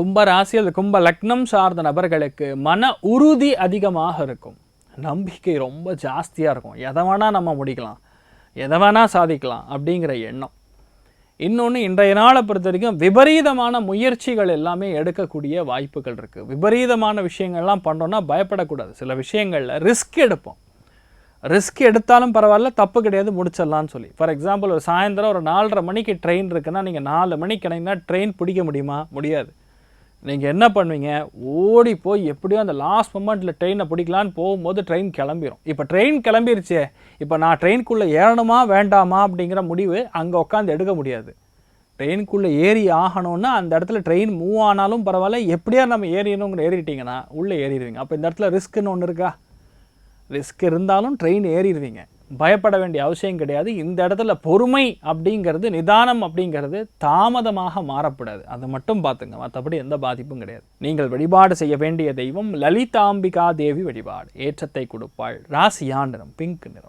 கும்ப ராசி அல்லது கும்ப லக்னம் சார்ந்த நபர்களுக்கு மன உறுதி அதிகமாக இருக்கும். நம்பிக்கை ரொம்ப ஜாஸ்தியாக இருக்கும். எதை வேணால் நம்ம முடிக்கலாம். எதை வேணால் சாதிக்கலாம் அப்படிங்கிற எண்ணம். இன்னொன்று இன்றைய நாளை பொறுத்த வரைக்கும் விபரீதமான முயற்சிகள் எல்லாமே எடுக்கக்கூடிய வாய்ப்புகள் இருக்குது விபரீதமான விஷயங்கள்லாம் பண்ணோன்னா பயப்படக்கூடாது. சில விஷயங்களில் ரிஸ்க் எடுப்போம். ரிஸ்க் எடுத்தாலும் பரவாயில்ல தப்பு கிடையாது முடிச்சிடலாம்னு சொல்லி. ஃபார் எக்ஸாம்பிள் ஒரு சாயந்தரம் ஒரு நாலரை மணிக்கு ட்ரெயின் இருக்குன்னா நீங்கள் நாலு மணிக்கு கிடைங்கன்னா ட்ரெயின் பிடிக்க முடியுமா? முடியாது. நீங்கள் என்ன பண்ணுவீங்க? ஓடி போய் எப்படியோ அந்த லாஸ்ட் மொமெண்ட்டில் ட்ரெயினை பிடிக்கலான்னு போகும்போது ட்ரெயின் கிளம்பிரும். இப்போ ட்ரெயின் கிளம்பிருச்சே. இப்போ நான் ட்ரெயின்குள்ளே ஏறணுமா வேண்டாமா அப்படிங்கிற முடிவு அங்கே உட்காந்து எடுக்க முடியாது. ட்ரெயினுக்குள்ளே ஏறி ஆகணும்னா அந்த இடத்துல ட்ரெயின் மூவ் ஆனாலும் பரவாயில்ல. எப்படியா நம்ம ஏறிணுங்கிற ஏறிட்டீங்கன்னா உள்ளே ஏறிடுவீங்க. அப்போ இந்த இடத்துல ரிஸ்க்குன்னு ஒன்று இருக்கா? ரிஸ்க் இருந்தாலும் ட்ரெயின் ஏறிடுவீங்க. பயப்பட வேண்டிய அவசியம் கிடையாது. இந்த இடத்துல பொறுமை அப்படிங்கிறது நிதானம் அப்படிங்கிறது தாமதமாக மாறப்படாது. அதை மட்டும் பார்த்துங்க. மற்றபடி எந்த பாதிப்பும் கிடையாது. நீங்கள் வழிபாடு செய்ய வேண்டிய தெய்வம் லலிதாம்பிகா தேவி வழிபாடு. ஏற்றத்தை கொடுப்பாள். ராசியா நிறம் பிங்க் நிறம்.